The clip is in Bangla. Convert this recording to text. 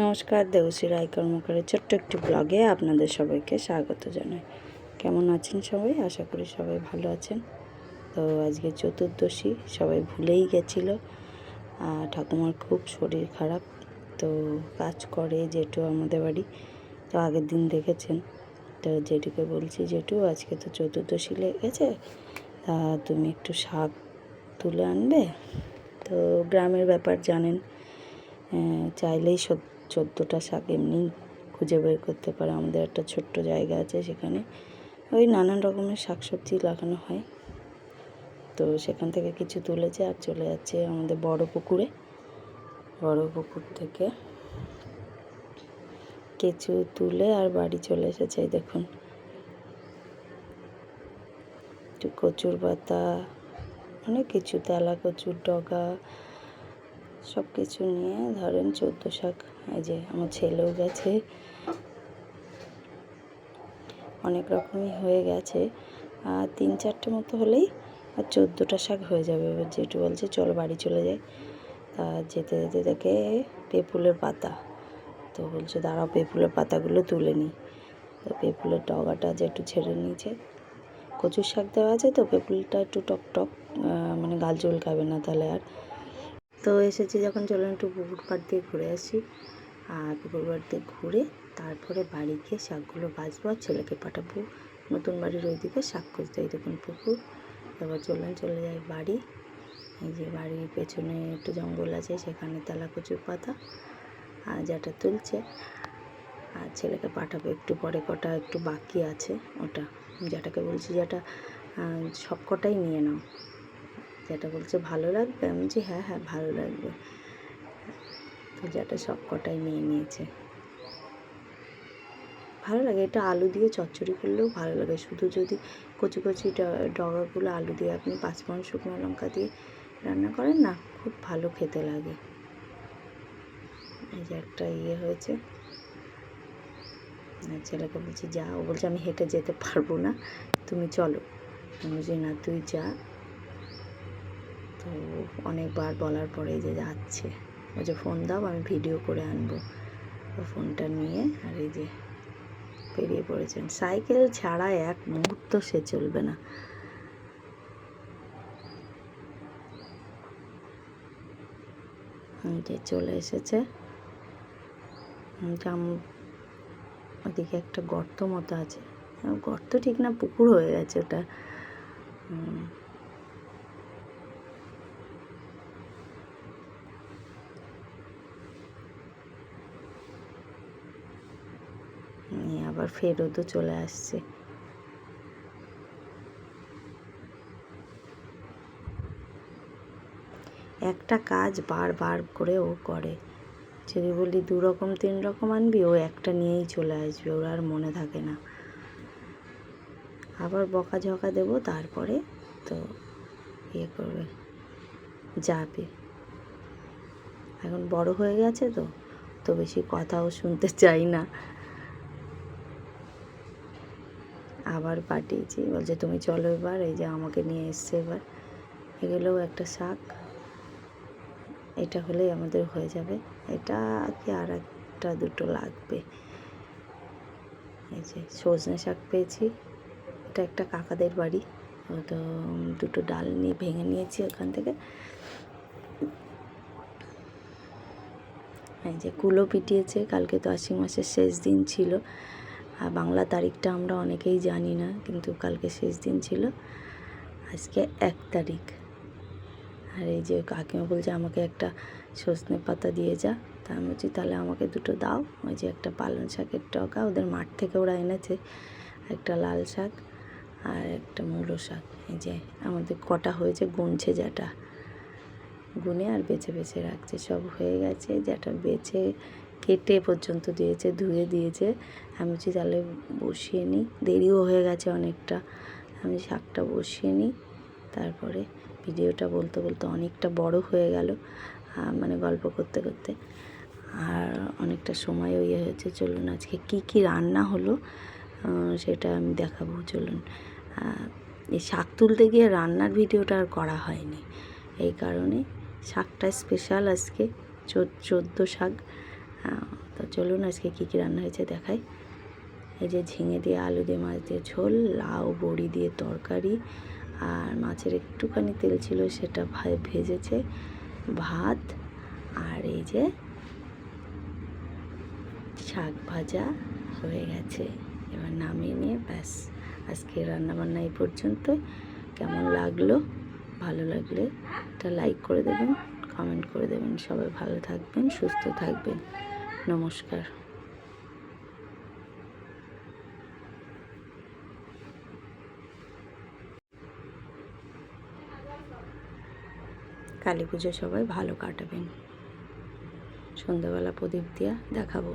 নমস্কার, দেবশ্রী রায় কর্মকারের ছোট্ট একটি ব্লগে আপনাদের সবাইকে স্বাগত জানাই। কেমন আছেন সবাই? আশা করি সবাই ভালো আছেন। তো আজকে চতুর্দশী, সবাই ভুলেই গেছিল। আর ঠাকুমার খুব শরীর খারাপ, তো কাজ করে জেঠু আমাদের বাড়ি। তো আগের দিন দেখেছেন। তো জেঠুকে বলছি, জেঠু, আজকে তো চতুর্দশী লেগেছে। তা তুমি একটু শাক তুলে আনবে? তো গ্রামের ব্যাপার জানেন। চাইলেই সব চোদ্দোটা শাক এমনি খুঁজে বের করতে পারে। আমাদের একটা ছোট্ট জায়গা আছে সেখানে। ওই নানান রকমের শাকসবজি লাগানো হয়। তো সেখান থেকে কিছু তুলেছে আর চলে যাচ্ছে আমাদের বড় পুকুরে। বড় পুকুর থেকে কেঁচু তুলে আর বাড়ি চলে এসেছে দেখুন। কচুর পাতা, অনেক কিছু তেলা কচুর ডগা সব কিছু নিয়ে ধরেন চোদ্দ শাক, এই যে আমার ছেলেও গেছে। অনেক রকমই হয়ে গেছে। আর তিন চারটে মতো হলেই আর চোদ্দোটা শাক হয়ে যাবে। এবার জেঠু বলছে, চলো বাড়ি চলে যাই। তা যেতে যেতে দেখে পেঁপুলের পাতা। তো বলছে, দাঁড়াও, পেঁপুলের পাতাগুলো তুলে নিই তো পেঁপুলের ডগাটা যে একটু ছেড়ে নিয়েছে। কচুর শাক দেওয়া আছে তো, পেঁপুলটা একটু টক টক মানে গাল চুলকাবে না তাহলে আর। তো এসেছি যখন চলুন একটু পুকুর পাড় দিয়ে ঘুরে আসি। আর পুকুর পাড় দিয়ে ঘুরে তারপরে বাড়ি গিয়ে শাকগুলো বাছবো আর ছেলেকে পাঠাবো। নতুন বাড়ির ওইদিকে শাক খুঁজতে, এই দেখুন পুকুর। তারপর চলুন চলে যাই বাড়ি। এই যে বাড়ির পেছনে একটু জঙ্গল আছে, সেখানে তেলা কচুর পাতা, আর যেটা তুলছে। আর ছেলেকে পাঠাবো একটু পরে, কটা একটু বাকি আছে ওটা। যেটাকে বলছি যেটা সব কটাই নিয়ে নাও। যেটা বলছে, ভালো লাগবে? আমি বলছি হ্যাঁ হ্যাঁ ভালো লাগবে। যেটা সব কটাই নিয়ে নিয়েছে। ভালো লাগে, এটা আলু দিয়ে চচ্চড়ি করলেও ভালো লাগে। শুধু যদি কচি কচি ডগাগুলো আলু দিয়ে আপনি পাঁচফোড়ন শুকনো লঙ্কা দিয়ে রান্না করেন না, খুব ভালো খেতে লাগে। এই যে একটা ইয়ে হয়েছে। ছেলেকে বলছি, যা। ও বলছে, আমি হেঁটে যেতে পারব না। তুমি চলো। আমি বলছি, না, তুই যা। তো অনেকবার বলার পরে যে যাচ্ছে। ও যে ফোন দাও, আমি ভিডিও করে আনব। তো ফোনটা নিয়ে আর এই যে বেরিয়ে পড়েছেন। সাইকেল ছাড়া এক মুহূর্ত সে চলবে না। যে চলে এসেছে। জাম, ওদিকে একটা গর্ত মতো আছে। গর্ত ঠিক না, পুকুর হয়ে গেছে ওটা হুম। নিয়ে আবার ফেরতও চলে আসছে। একটা কাজ বারবার করে ও করে। যদি বলি দু রকম তিন রকম আনবি, ও একটা নিয়েই চলে আসবে, ওর আর মনে থাকে না। আবার বকাঝকা দেবো, তারপরে তো ইয়ে করবে, যাবে। এখন বড় হয়ে গেছে তো তো বেশি কথাও শুনতে চাই না। আবার পাঠিয়েছি। বলছে, তুমি চলো এবার, এই যে আমাকে নিয়ে এসছে এবার। এগুলোও একটা শাক। এটা হলেই আমাদের হয়ে যাবে। এটা কি আর একটা দুটো লাগবে? এই যে সজনে শাক পেয়েছি। এটা একটা কাকাদের বাড়ি। তো দুটো ডাল নিয়ে ভেঙে নিয়েছি ওখান থেকে। এই যে কুলো পিটিয়েছে। কালকে তো আশি মাসের শেষ দিন ছিল। আর বাংলা তারিখটা আমরা অনেকেই জানি না, কিন্তু কালকে শেষ দিন ছিল। আজকে এক তারিখ। আর এই যে কাকিমা বলছে, আমাকে একটা সজনে পাতা দিয়ে যা। তা আমি বলছি, তাহলে আমাকে দুটো দাও। ওই যে একটা পালং শাকের টকা, ওদের মাঠ থেকে ওরা এনেছে। একটা লাল শাক আর একটা মূলো শাক। এই যে আমাদের কটা হয়েছে গুনছে যেটা গুনে আর বেছে বেছে রাখছে। সব হয়ে গেছে যেটা বেছে কেটে পর্যন্ত দিয়েছে, ধুয়ে দিয়েছে। আমি বলছি, তাহলে বসিয়ে নিই দেরিও হয়ে গেছে অনেকটা। আমি শাকটা বসিয়ে নিই তারপরে ভিডিওটা বলতে বলতে অনেকটা বড় হয়ে গেল মানে গল্প করতে করতে। আর অনেকটা সময় ইয়ে হয়েছে। চলুন, আজকে কি কি রান্না হলো সেটা আমি দেখাবো। চলুন এই শাক তুলতে গিয়ে রান্নার ভিডিওটা আর করা হয়নি। এই কারণে শাকটা স্পেশাল আজকে চোদ্দ শাক। তো চলুন আজকে কী কী রান্না হয়েছে দেখাই। এই যে ঝিঙে দিয়ে আলু দিয়ে, মাছ দিয়ে ঝোল, লাউ, বড়ি দিয়ে তরকারি, আর মাছের একটুখানি তেল ছিল সেটা ভা- ভেজেছে, ভাত, আর এই যে শাক ভাজা হয়ে গেছে। এবার নামিয়ে নিয়ে ব্যাস, আজকে রান্নাবান্না এই পর্যন্ত কেমন লাগল? ভালো লাগলে একটা লাইক করে দেবেন, কমেন্ট করে দেবেন। সবাই ভালো থাকবেন, সুস্থ থাকবেন। নমস্কার। কালী পুজো সবাই ভালো কাটাবেন। সন্ধ্যাবেলা প্রদীপ দিয়া দেখাবো।